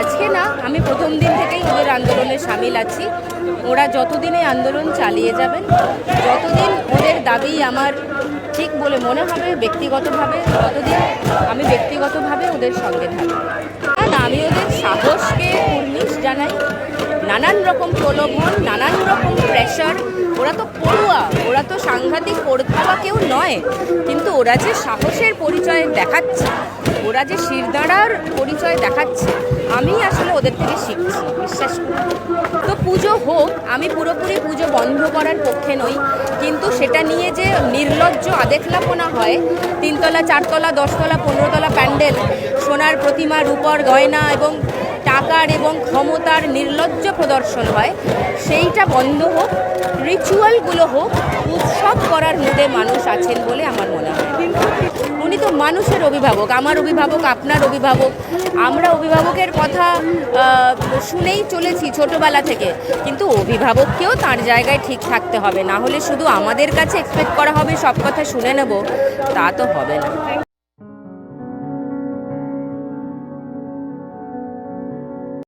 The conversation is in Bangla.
আজকে না, আমি প্রথম দিন থেকেই ওদের আন্দোলনে সামিল আছি। ওরা যতদিন আন্দোলন চালিয়ে যাবেন, যতদিন ওদের দাবি আমার ঠিক বলে মনে হবে, ব্যক্তিগতভাবে, ততদিন আমি ব্যক্তিগতভাবে ওদের সঙ্গে থাকব। আর আমি ওদের সাহসকে কুর্নিশ জানাই। নানান রকম প্রলোভন, নানান রকম প্রেশার ওরা তো পড়ুয়া। ওরা তো সাংঘাতিক পড়ুয়া বা কেউ নয়, কিন্তু ওরা যে সাহসের পরিচয় দেখাচ্ছে, ওরা যে শিরদাঁড়ার পরিচয় দেখাচ্ছে আমি আসলে ওদের থেকে শিখছি, বিশ্বাস করি তো পুজো হোক, আমি পুরোপুরি পুজো বন্ধ করার পক্ষে নই, কিন্তু সেটা নিয়ে যে নির্লজ্জ আদেখলাপনা হয়, তিনতলা, চারতলা, দশতলা, পনেরোতলা প্যান্ডেল, সোনার প্রতিমা, রূপর গয়না এবং টাকার এবং ক্ষমতার নির্লজ্জ প্রদর্শন হয়। সেইটা বন্ধ হোক রিচুয়ালগুলো হোক, উৎসব করার মুডে মানুষ আছেন বলে আমার মনে হয়। উনি তো মানুষের অভিভাবক, আমার অভিভাবক, আপনার অভিভাবক। আমরা অভিভাবকের কথা শুনেই চলেছি ছোটবেলা থেকে। কিন্তু অভিভাবককেও তার জায়গায় ঠিক থাকতে হবে। না হলে শুধু আমাদের কাছে এক্সপেক্ট করা হবে, সব কথা শুনে নেব, তা তো হবে না।